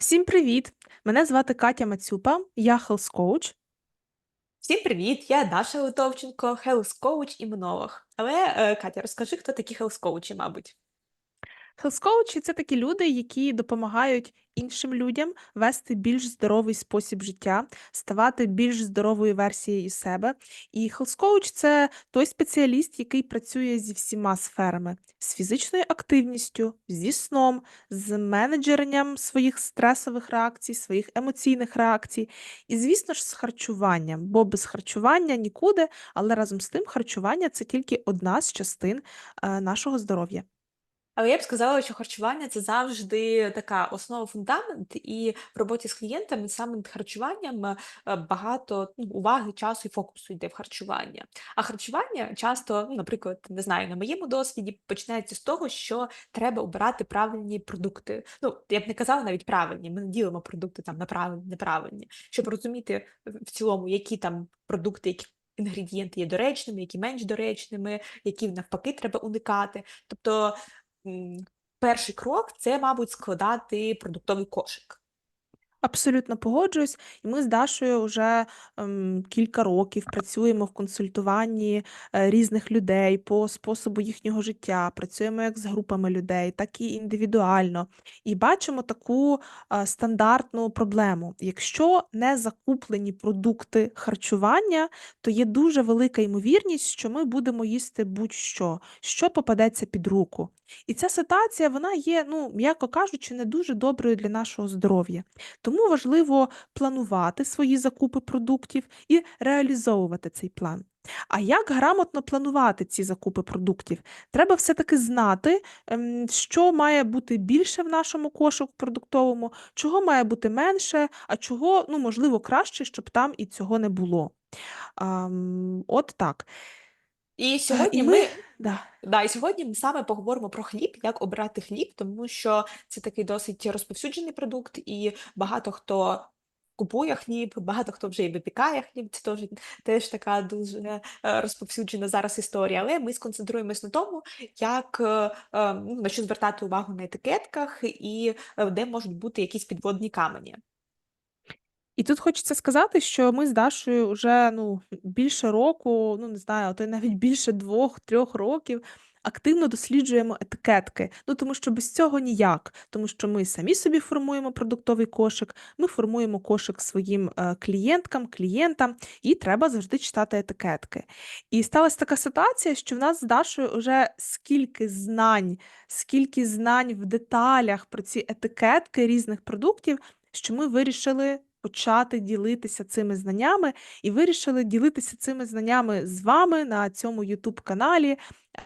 Всім привіт! Мене звати Катя Мацюпа, я хелс-коуч. Всім привіт! Я Даша Литовченко, хелс-коуч і імунолог. Але, е, Катя, розкажи, хто такі хелс-коучі, мабуть. Coach – це такі люди, які допомагають іншим людям вести більш здоровий спосіб життя, ставати більш здоровою версією себе. І Coach – це той спеціаліст, який працює зі всіма сферами: з фізичною активністю, зі сном, з менеджеренням своїх стресових реакцій, своїх емоційних реакцій, і, звісно ж, з харчуванням, бо без харчування нікуди, але разом з тим харчування це тільки одна з частин е, нашого здоров'я. Але я б сказала, що харчування це завжди така основа, фундамент, і в роботі з клієнтами саме над харчуванням е, багато ну, уваги, часу і фокусу йде в харчування. А харчування часто, ну, наприклад, не знаю, на моєму досвіді починається з того, що треба обирати правильні продукти. Ну, я б не казала навіть правильні, ми не ділимо продукти там на правильні, неправильні, щоб розуміти в цілому, які там продукти, які інгредієнти є доречними, які менш доречними, які навпаки треба уникати. Тобто перший крок це, мабуть, складати продуктовий кошик. Абсолютно погоджуюсь, і ми з Дашою вже ем, кілька років працюємо в консультуванні е, різних людей по способу їхнього життя. Працюємо як з групами людей, так і індивідуально. І бачимо таку е, стандартну проблему. Якщо не закуплені продукти харчування, то є дуже велика ймовірність, що ми будемо їсти будь-що, що попадеться під руку. І ця ситуація вона є, ну м'яко кажучи, не дуже доброю для нашого здоров'я. Тому важливо планувати свої закупи продуктів і реалізовувати цей план. А як грамотно планувати ці закупи продуктів? Треба все-таки знати, ем, що має бути більше в нашому кошику продуктовому, чого має бути менше, а чого, ну, можливо, краще, щоб там і цього не було. От так. І сьогодні І ми ми, да. да, і сьогодні ми саме поговоримо про хліб, як обрати хліб, тому що це такий досить розповсюджений продукт, і багато хто купує хліб, багато хто вже і випікає хліб. Це теж, теж така дуже е, розповсюджена зараз історія. Але ми сконцентруємось на тому, як е, е, ну, на що звертати увагу на етикетках і де можуть бути якісь підводні камені. І тут хочеться сказати, що ми з Дашою вже ну, більше року, ну не знаю, то навіть більше двох-трьох років активно досліджуємо етикетки. Ну тому що без цього ніяк, тому що ми самі собі формуємо продуктовий кошик, ми формуємо кошик своїм е, клієнткам, клієнтам, і треба завжди читати етикетки. І сталася така ситуація, що в нас з Дашою вже скільки знань, скільки знань в деталях про ці етикетки різних продуктів, що ми вирішили почати ділитися цими знаннями і вирішили ділитися цими знаннями з вами на цьому youtube каналі.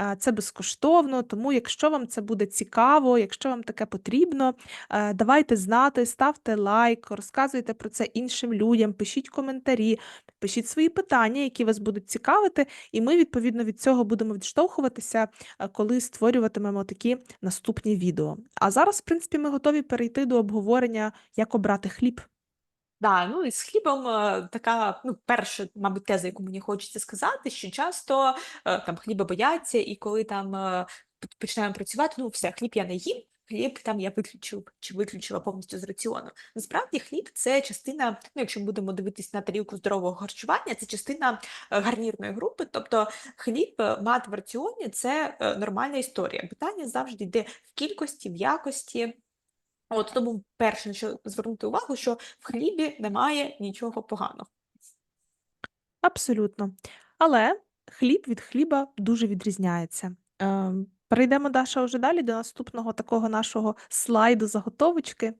Е, Це безкоштовно, тому якщо вам це буде цікаво, якщо вам таке потрібно, е, давайте знати, ставте лайк, розказуйте про це іншим людям, пишіть коментарі, пишіть свої питання, які вас будуть цікавити, і ми відповідно від цього будемо відштовхуватися, е, коли створюватимемо такі наступні відео. А зараз, в принципі, ми готові перейти до обговорення, як обрати хліб. Да, ну і з хлібом е, така, ну, перша, мабуть, теза, яку мені хочеться сказати, що часто е, там хліба бояться, і коли там е, починаємо працювати, ну все, хліб я не їм, хліб там я виключу чи виключила повністю з раціону. Насправді хліб це частина, ну якщо ми будемо дивитись на тарілку здорового харчування, це частина гарнірної групи. Тобто хліб е, мати в раціоні це нормальна історія. Питання завжди йде в кількості, в якості. От тому перше, на що звернути увагу, що в хлібі немає нічого поганого. Абсолютно. Але хліб від хліба дуже відрізняється. Ем, Перейдемо, Даша, вже далі до наступного такого нашого слайду заготовочки.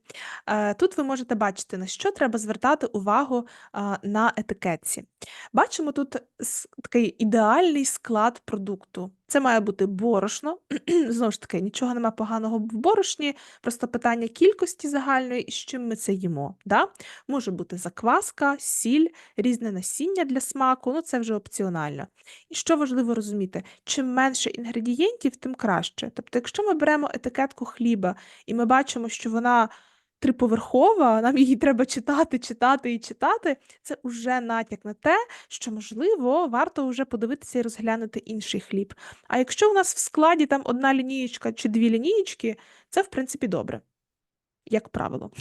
Е, Тут ви можете бачити, на що треба звертати увагу а, на етикетці. Бачимо тут такий ідеальний склад продукту. Це має бути борошно. Знову ж таки, нічого нема поганого в борошні, просто питання кількості загальної і з чим ми це їмо. Да? Може бути закваска, сіль, різне насіння для смаку, ну це вже опціонально. І що важливо розуміти, чим менше інгредієнтів, тим краще. Тобто, якщо ми беремо етикетку хліба і ми бачимо, що вона триповерхова, нам її треба читати, читати і читати, це вже натяк на те, що, можливо, варто вже подивитися і розглянути інший хліб. А якщо у нас в складі там одна лінієчка чи дві лінієчки, це в принципі добре. як правило.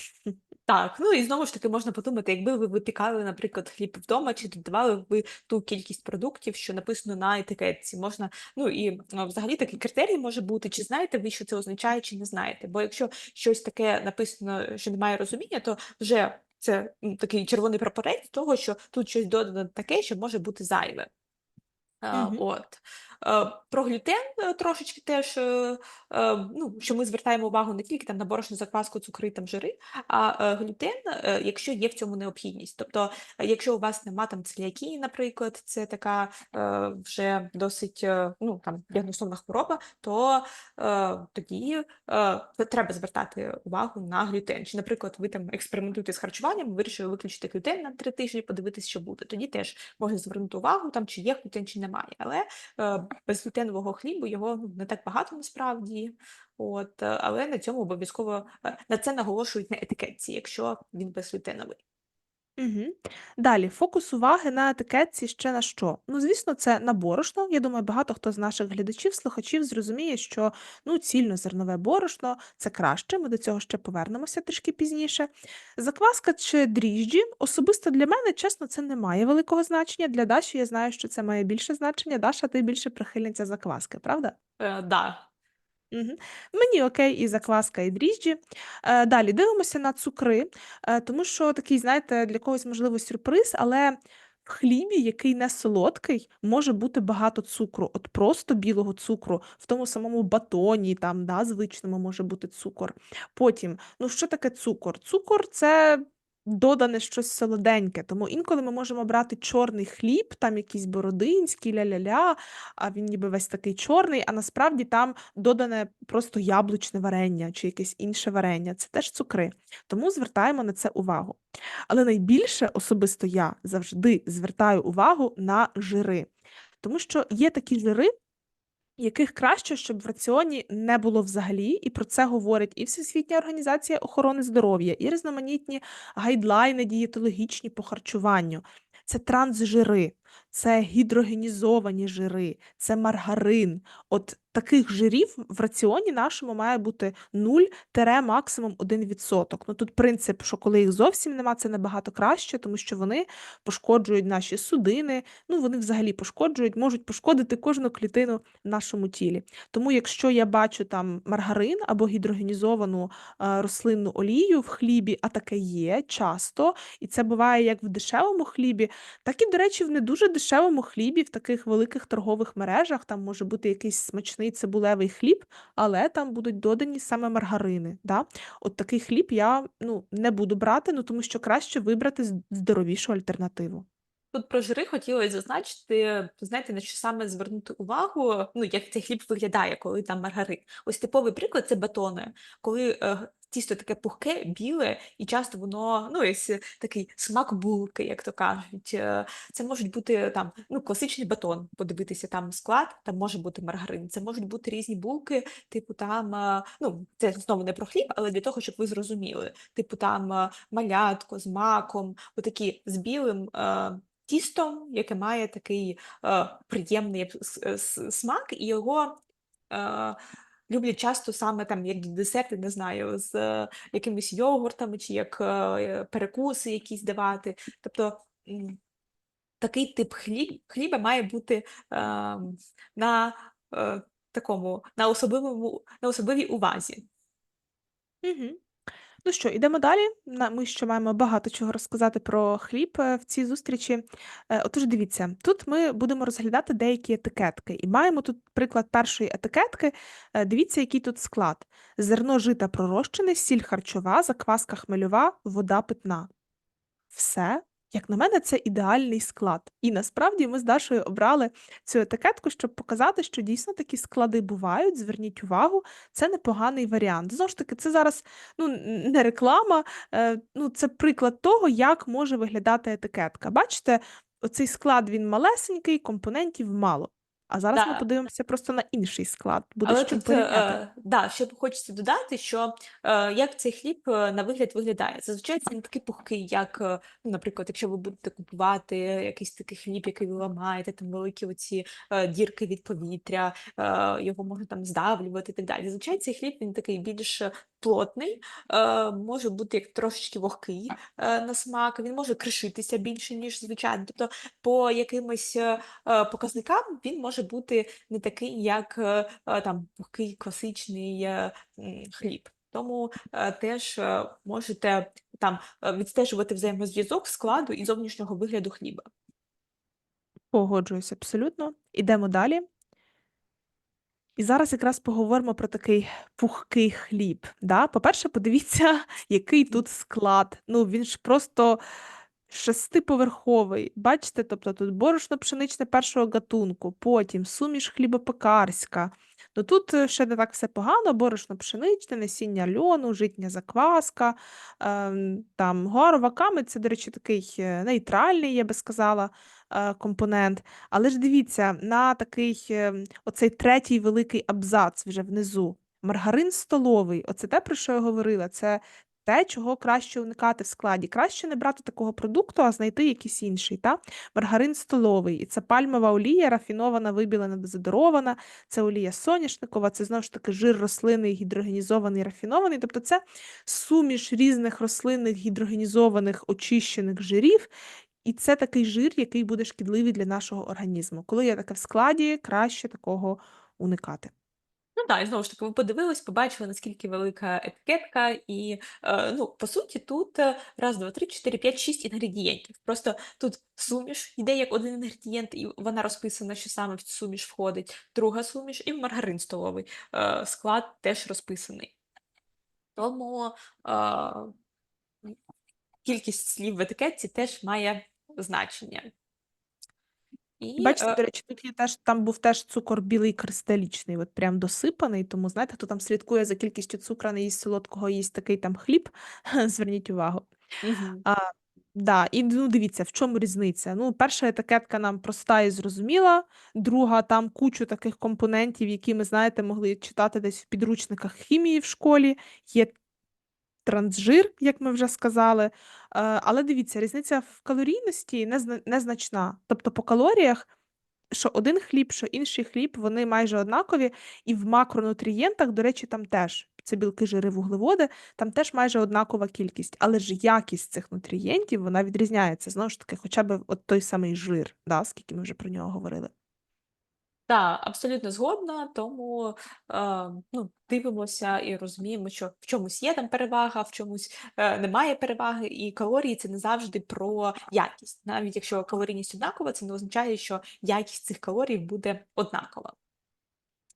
Так, ну і знову ж таки можна подумати, якби ви випікали, наприклад, хліб вдома, чи додавали б ви ту кількість продуктів, що написано на етикетці. Можна, ну і а, взагалі такий критерій може бути, чи знаєте ви, що це означає, чи не знаєте. Бо якщо щось таке написано, що немає розуміння, то вже це такий червоний прапорець того, що тут щось додано таке, що може бути зайве. Мгм. от. Е, Про глютен е, трошечки теж, е, ну, що ми звертаємо увагу не тільки там на борошно, закваску, цукри, там жири, а глютен, якщо є в цьому необхідність. Тобто, якщо у вас нема там целіакії, наприклад, це така вже досить ну, там, діагностована хвороба, то тоді треба звертати увагу на глютен. Чи, наприклад, ви там експериментуєте з харчуванням, вирішили виключити глютен на три тижні, подивитися, що буде. Тоді теж можна звернути увагу, там, чи є глютен, чи немає. Але безглютенового хлібу його не так багато насправді. От, але на цьому обов'язково е, на це наголошують на етикетці, якщо він безглютеновий. Мгм. Далі, фокус уваги на етикетці ще на що? Ну, звісно, це на борошно. Я думаю, багато хто з наших глядачів, слухачів зрозуміє, що ну, цільнозернове борошно це краще. Ми до цього ще повернемося трішки пізніше. Закваска чи дріжджі особисто для мене, чесно, це не має великого значення. Для Даші я знаю, що це має більше значення. Даша, ти більше прихильниця закваски, правда? Е, да. Мгм. Мені окей і закваска, і дріжджі. Е, далі дивимося на цукри, е, тому що такий, знаєте, для когось можливо сюрприз, але в хлібі, який не солодкий, може бути багато цукру. От просто білого цукру, в тому самому батоні, там, да, звичному може бути цукор. Потім, ну що таке цукор? Цукор це додане щось солоденьке, тому інколи ми можемо брати чорний хліб, там якийсь бородинський, ля-ля-ля, а він ніби весь такий чорний, а насправді там додане просто яблучне варення чи якесь інше варення. Це теж цукри. Тому звертаємо на це увагу. Але найбільше особисто я завжди звертаю увагу на жири, тому що є такі жири, яких краще, щоб в раціоні не було взагалі, і про це говорить і Всесвітня організація охорони здоров'я, і різноманітні гайдлайни дієтологічні по харчуванню. Це трансжири, це гідрогенізовані жири, це маргарин. От таких жирів в раціоні нашому має бути 0 максимум 1%. Ну тут принцип, що коли їх зовсім нема, це набагато краще, тому що вони пошкоджують наші судини, ну вони взагалі пошкоджують, можуть пошкодити кожну клітину в нашому тілі. Тому, якщо я бачу там маргарин або гідрогенізовану е, рослинну олію в хлібі, а таке є часто, і це буває як в дешевому хлібі, так і, до речі, в не дуже дешевому хлібі, в таких великих торгових мережах, там може бути якийсь смачний цибулевий хліб, але там будуть додані саме маргарини. Да? От такий хліб я ну, не буду брати, ну тому що краще вибрати здоровішу альтернативу. Тут про жири хотілося зазначити, знаєте, на що саме звернути увагу, ну, як цей хліб виглядає, коли там маргарин. Ось типовий приклад це батони, коли е, тісто таке пухке, біле, і часто воно, ну, ось е, такий смак булки, як то кажуть. Е, Це можуть бути там, ну, класичний батон, подивитися там склад, там може бути маргарин. Це можуть бути різні булки, типу там, е, ну, це знову не про хліб, але для того, щоб ви зрозуміли, типу там малятко з маком, отакі з білим. тістом, яке має такий е, приємний смак, і його е, люблять часто саме там як десерти, не знаю, з е, якимись йогуртами чи як е, перекуси якісь давати. Тобто такий тип хліб, хліба має бути е, на е, такому на особливому на особливій увазі. Угу. Ну що, ідемо далі. Ми ще маємо багато чого розказати про хліб е, в цій зустрічі. Е, Отож, дивіться, тут ми будемо розглядати деякі етикетки. І маємо тут приклад першої етикетки. Е, Дивіться, який тут склад: зерно жита пророщене, сіль харчова, закваска хмельова, вода питна. Все, як на мене, це ідеальний склад. І насправді ми з Дашою обрали цю етикетку, щоб показати, що дійсно такі склади бувають. Зверніть увагу, це непоганий варіант. Знову ж таки, це зараз ну, не реклама, е, ну, це приклад того, як може виглядати етикетка. Бачите, оцей склад він малесенький, компонентів мало. А зараз ми Да. подивимося просто на інший склад. Буде Але чим тут, порівняти. е, да, ще хочеться додати, що е, як цей хліб е, на вигляд виглядає. Зазвичай це не такий пухкий, як, е, ну, наприклад, якщо ви будете купувати якийсь такий хліб, який ви ламаєте, там великі оці е, дірки від повітря, е, його можна там здавлювати і так далі. Зазвичай цей хліб він такий більш плотний, е, може бути як трошечки вогкий е, на смак, він може кришитися більше, ніж звичайно. Тобто по якимось е, показникам він може бути не такий, як там вогкий класичний хліб. Тому теж можете там відстежувати взаємозв'язок складу і зовнішнього вигляду хліба. Погоджуюсь абсолютно. Ідемо далі. І зараз якраз поговоримо про такий пухкий хліб. Да? По-перше, подивіться, який тут склад. Ну, він ж просто шестиповерховий. Бачите, тобто тут борошно пшеничне першого гатунку, потім суміш хлібопекарська. Ну тут е, ще не так все погано: борошно пшеничне, насіння льону, житня закваска, ем, там горова камедь, це, до речі, такий е, нейтральний, я би сказала, е, компонент. Але ж дивіться, на такий е, оцей третій великий абзац вже внизу. Маргарин столовий, оце те, про що я говорила. Це те, чого краще уникати в складі. Краще не брати такого продукту, а знайти якийсь інший. Та? Маргарин столовий. І це пальмова олія, рафінована, вибілена, дезодорована, це олія соняшникова, це знову ж таки жир рослинний, гідрогенізований, рафінований. Тобто це суміш різних рослинних гідрогенізованих очищених жирів. І це такий жир, який буде шкідливий для нашого організму. Коли є таке в складі, краще такого уникати. Ну так, і знову ж таки, ви подивились, побачили, наскільки велика етикетка, і е, ну, по суті, тут е, раз, два, три, чотири, п'ять, шість інгредієнтів. Просто тут суміш йде як один інгредієнт, і вона розписана, що саме в цю суміш входить. Друга суміш і маргарин столовий. Е, склад теж розписаний. Тому е, кількість слів в етикетці теж має значення. І Бачите, е, до речі, тут є теж там був теж цукор білий кристалічний, от прям досипаний. Тому знаєте, хто там слідкує за кількістю цукру, не їсть солодкого, їсть такий там хліб. Зверніть увагу. мгм. А, да, і ну, дивіться, в чому різниця. Ну, перша етикетка нам проста і зрозуміла, друга там кучу таких компонентів, які ми, знаєте, могли читати десь в підручниках хімії в школі. Є трансжир, як ми вже сказали. Е, Але дивіться, різниця в калорійності незна- незначна. Тобто по калоріях, що один хліб, що інший хліб, вони майже однакові. І в макронутрієнтах, до речі, там теж це білки, жири, вуглеводи, там теж майже однакова кількість. Але ж якість цих нутрієнтів вона відрізняється. Знову ж таки, хоча б от той самий жир, да, скільки ми вже про нього говорили. Так, абсолютно згодна, тому е, ну, дивимося і розуміємо, що в чомусь є там перевага, в чомусь е, немає переваги, і калорії це не завжди про якість. Навіть якщо калорійність однакова, це не означає, що якість цих калорій буде однакова.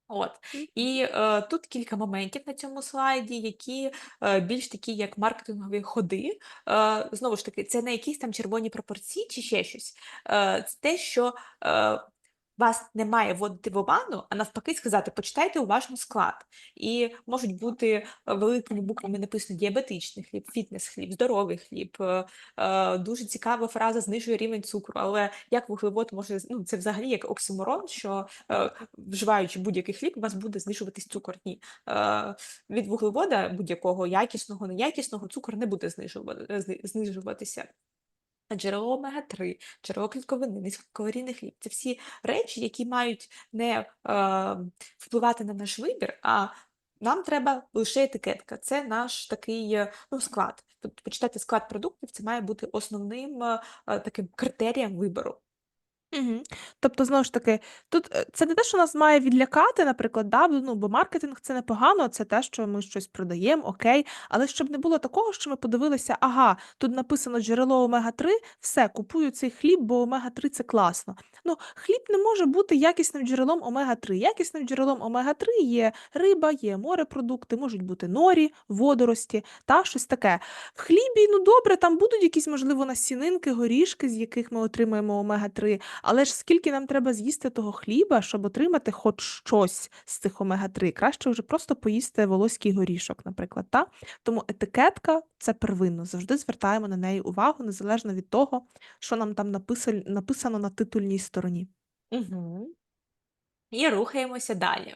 От. І е, тут кілька моментів на цьому слайді, які е, більш такі, як маркетингові ходи. Е, знову ж таки, це не якісь там червоні пропорції чи ще щось. Е, це те, що е, вас не має вводити в оману, а навпаки сказати, почитайте уважно склад. І можуть бути е, великими буквами написано діабетичний хліб, фітнес-хліб, здоровий хліб. е, е, Дуже цікава фраза знижує рівень цукру, але як вуглевод може, ну це взагалі як оксиморон, що вживаючи будь-який хліб, у вас буде знижуватись цукор. Ні. Від вуглевода будь-якого якісного, неякісного цукор не буде знижува- зни- знижуватися. Джерело омега-3, джерело клітковини, низькокалорійних хліб це всі речі, які мають не е, впливати на наш вибір, а нам треба лише етикетка. Це наш такий е, ну, склад. Тобто почитати склад продуктів це має бути основним е, таким критерієм вибору. Мгм. Тобто, знову ж таки, тут е, це не те, що нас має відлякати, наприклад, да, ну, бо маркетинг це непогано, це те, що ми щось продаємо, окей. Але щоб не було такого, що ми подивилися, ага, тут написано джерело омега-3, все, купую цей хліб, бо омега-3 це класно. Ну, хліб не може бути якісним джерелом омега-3. Якісним джерелом омега-3 є риба, є морепродукти, можуть бути норі, водорості та щось таке. В хлібі, ну добре, там будуть якісь, можливо, насінинки, горішки, з яких ми отримаємо омега-3. Але ж скільки нам треба з'їсти того хліба, щоб отримати хоч щось з цих омега-3? Краще вже просто поїсти волоський горішок, наприклад. Та? Тому етикетка це первинно. Завжди звертаємо на неї увагу, незалежно від того, що нам там написано, на титульній стороні. Угу. І рухаємося далі.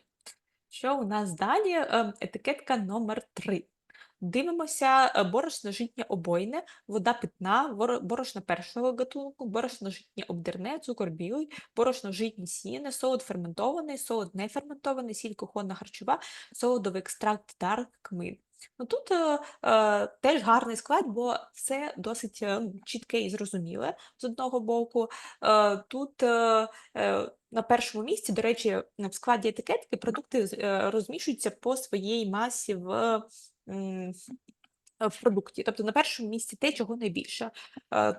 Що у нас далі? Ем, Етикетка номер 3. Дивимося е, борошно житнє обойне, вода питна, борошно першого гатунку, борошно житнє обдерне, цукор білий, борошно житнє сіяне, солод ферментований, солод неферментований, сіль кухонна харчова, солодовий екстракт дарк, кмин. Ну тут е, е, теж гарний склад, бо все досить е, ну, чітке і зрозуміле з одного боку. Е, тут е, е, на першому місці, до речі, в складі етикетки продукти е, розміщуються по своїй масі в. В продукті, тобто на першому місці те, чого найбільше.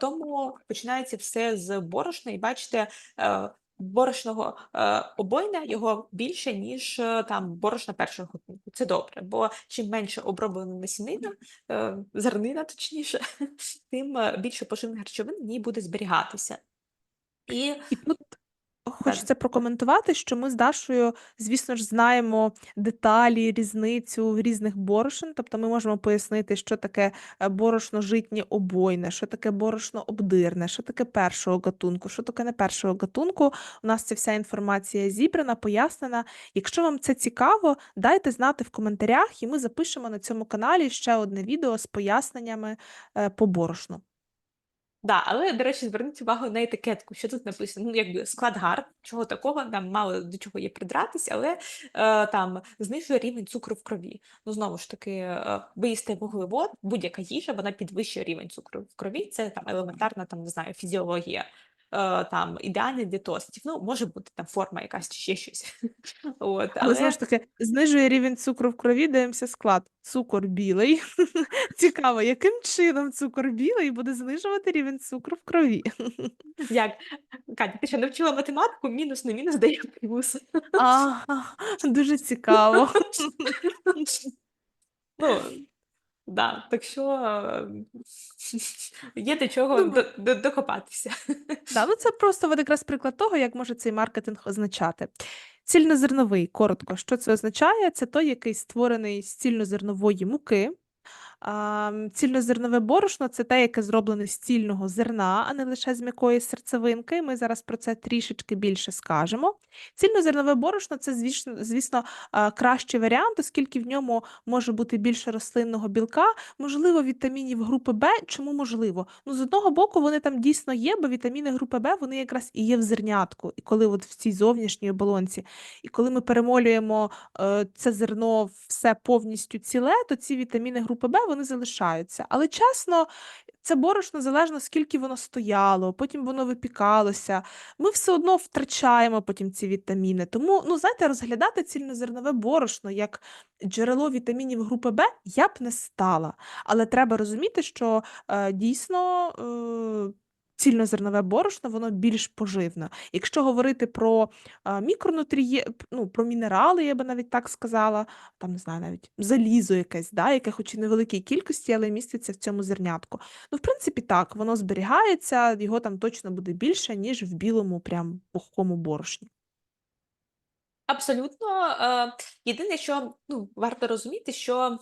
Тому починається все з борошна, і бачите, е, борошного е, обойне його більше, ніж е, там борошна першого гатунку. Це добре, бо чим менше оброблена насінина, зернина точніше, тим більше поживних речовин в ній буде зберігатися. І І тут хочеться прокоментувати, що ми з Дашою, звісно ж, знаємо деталі, різницю різних борошен. Тобто ми можемо пояснити, що таке е, борошно житнє обойне, що таке борошно обдирне, що таке першого гатунку, що таке не першого гатунку. У нас ця вся інформація зібрана, пояснена. Якщо вам це цікаво, дайте знати в коментарях, і ми запишемо на цьому каналі ще одне відео з поясненнями е, по борошну. Да, але, до речі, зверніть увагу на етикетку, що тут написано. Ну, якби склад гар, чого такого, там мало до чого є придратись, але е, там знижує рівень цукру в крові. Ну, знову ж таки, е, ви їсте вуглевод, будь-яка їжа, вона підвищує рівень цукру в крові. Це там елементарна, там не знаю, фізіологія. Е, там ідеальний для тостів. Ну, може бути там форма якась чи ще щось. От, Але знову ж таки, знижує рівень цукру в крові, дивимося склад. Цукор білий. Цікаво, яким чином цукор білий буде знижувати рівень цукру в крові? як Катя, ти що навчила математику? Мінус на мінус дає плюс. Ага, дуже цікаво. Ну, да, так що е, є до чого Ну, до- до- докопатися. Да, ну це просто от якраз приклад того, як може цей маркетинг означати. Цільнозерновий, коротко, що це означає? Це той, який створений з цільнозернової муки. Цільнозернове борошно це те, яке зроблене з цільного зерна, а не лише з м'якої серцевинки. Ми зараз про це трішечки більше скажемо. Цільнозернове борошно це, звісно, звісно, кращий варіант, оскільки в ньому може бути більше рослинного білка, можливо, вітамінів групи Б. Чому можливо? Ну, з одного боку, вони там дійсно є, бо вітаміни групи Б вони якраз і є в зернятку, і коли от в цій зовнішній оболонці. І коли ми перемолюємо е, це зерно все повністю ціле, то ці вітаміни групи Б вони залишаються. Але чесно, це борошно залежно скільки воно стояло, потім воно випікалося. Ми все одно втрачаємо потім ці вітаміни. Тому, ну знаєте, розглядати цільнозернове борошно як джерело вітамінів групи Б я б не стала. Але треба розуміти, що е, дійсно. Е, Цільнозернове борошно, воно більш поживне. Якщо говорити про мікронутріє, ну, про мінерали, я би навіть так сказала, там не знаю, навіть залізо якесь, да, яке хоч і невеликій кількості, але міститься в цьому зернятку. Ну, в принципі, так, воно зберігається, його там точно буде більше, ніж в білому, прям пухкому борошні. Абсолютно. Єдине, що ну, варто розуміти, що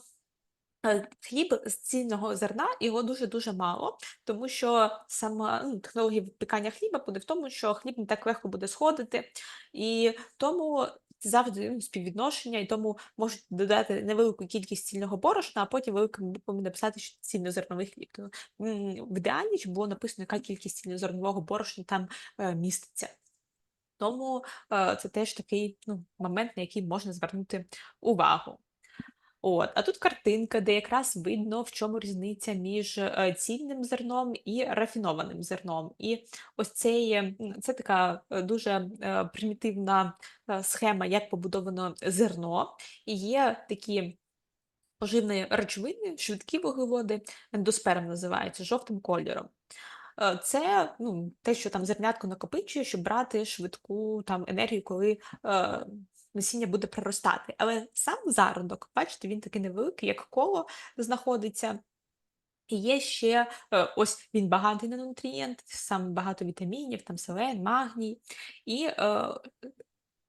Хліб з цільного зерна його дуже-дуже мало, тому що сама ну, технологія випікання хліба буде в тому, що хліб не так легко буде сходити, і тому завжди ну, співвідношення, і тому можуть додати невелику кількість цільного борошна, а потім великими буквами написати, що цільнозерновий хліб. Тому, в ідеалі щоб було написано, яка кількість цільнозернового борошна там е, міститься. Тому е, це теж такий ну, момент, на який можна звернути увагу. От, а тут картинка, де якраз видно, в чому різниця між е, цільним зерном і рафінованим зерном. І ось цей, е, м, це така е, дуже е, примітивна схема, як побудовано зерно. І є такі поживні речовини, швидкі вуглеводи, ендосперм називається, жовтим кольором. Це ну, те, що там зернятко накопичує, щоб брати швидку там енергію, коли насіння буде проростати. Але сам зародок, бачите, він такий невеликий, як коло знаходиться. І є ще е, ось він багатий на нутрієнти, саме багато вітамінів, там селен, магній, і е,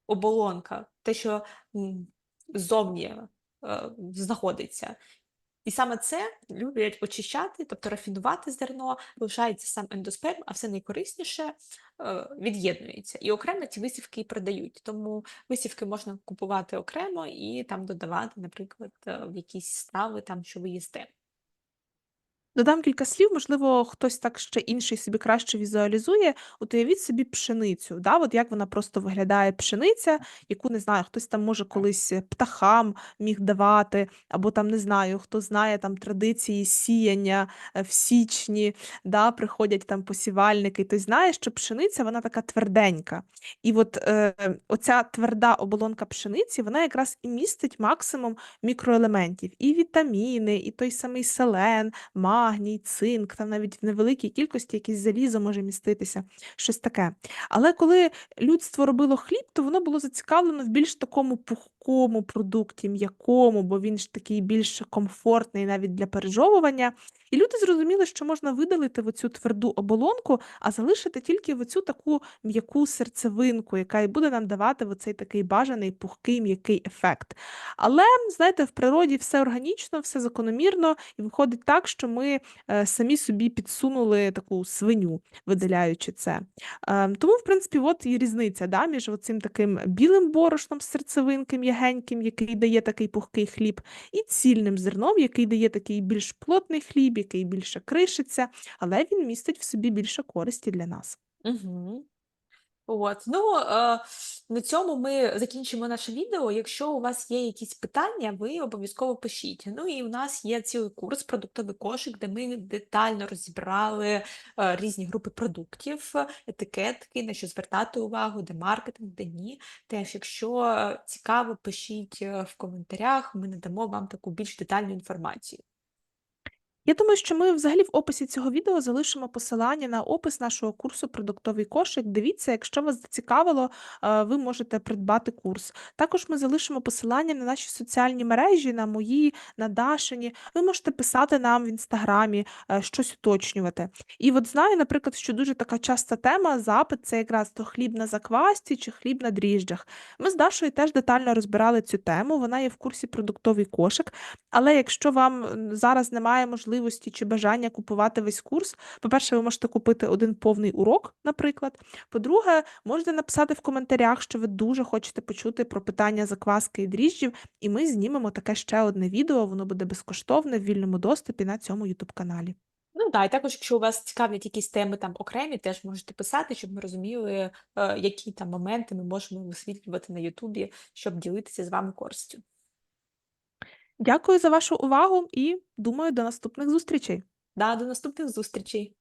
оболонка, те, що зовні е, знаходиться. І саме це люблять очищати, тобто рафінувати зерно, лишається сам ендосперм, а все найкорисніше е, від'єднується. І окремо ці висівки і продають. Тому висівки можна купувати окремо і там додавати, наприклад, е, в якісь страви, там, що ви їсте. Додам кілька слів, можливо, хтось так ще інший собі краще візуалізує. От уявіть собі пшеницю, да, от як вона просто виглядає пшениця, яку, не знаю, хтось там може колись е, птахам міг давати, або там, не знаю, хто знає там традиції сіяння е, в січні, да, приходять там посівальники, і той знає, що пшениця вона така тверденька. І от е, оця тверда оболонка пшениці, вона якраз і містить максимум мікроелементів, і вітаміни, і той самий селен, магній, цинк, там навіть в невеликій кількості якесь залізо може міститися, щось таке. Але коли людство робило хліб, то воно було зацікавлено в більш такому пухкому продукті, м'якому, бо він ж такий більш комфортний навіть для пережовування. І люди зрозуміли, що можна видалити в оцю тверду оболонку, а залишити тільки в оцю таку м'яку серцевинку, яка і буде нам давати оцей такий бажаний пухкий м'який ефект. Але, знаєте, в природі все органічно, все закономірно, і виходить так, що ми е, самі собі підсунули таку свиню, видаляючи це. Е, тому, в принципі, от і різниця да, між оцим таким білим борошном з серцевинки м'ягеньким, який дає такий пухкий хліб, і цільним зерном, який дає такий більш плотний хліб, який більше кришиться, але він містить в собі більше користі для нас. Угу. От, ну, е, на цьому ми закінчимо наше відео. Якщо у вас є якісь питання, ви обов'язково пишіть. Ну і у нас є цілий курс продуктовий кошик, де ми детально розібрали е, різні групи продуктів, етикетки, на що звертати увагу, де маркетинг, де ні. Теж, якщо е, цікаво, пишіть е, в коментарях, ми надамо вам таку більш детальну інформацію. Я думаю, що ми взагалі в описі цього відео залишимо посилання на опис нашого курсу "Продуктовий кошик". Дивіться, якщо вас зацікавило, е, ви можете придбати курс. Також ми залишимо посилання на наші соціальні мережі, на мої, на Дашині. Ви можете писати нам в інстаграмі, е, щось уточнювати. І от знаю, наприклад, що дуже така часта тема, запит це якраз то хліб на заквасці чи хліб на дріжджах. Ми з Дашою теж детально розбирали цю тему. Вона є в курсі "Продуктовий кошик". Але якщо вам зараз немає можливості чи бажання купувати весь курс, по-перше, ви можете купити один повний урок, наприклад. По-друге, можете написати в коментарях, що ви дуже хочете почути про питання закваски і дріжджів, і ми знімемо таке ще одне відео. Воно буде безкоштовне в вільному доступі на цьому YouTube каналі. Ну да, і також, якщо у вас цікавлять якісь теми там окремі, теж можете писати, щоб ми розуміли, е, які там моменти ми можемо висвітлювати на Ютубі, щоб ділитися з вами користю. Дякую за вашу увагу і думаю, до наступних зустрічей. Да, до наступних зустрічей!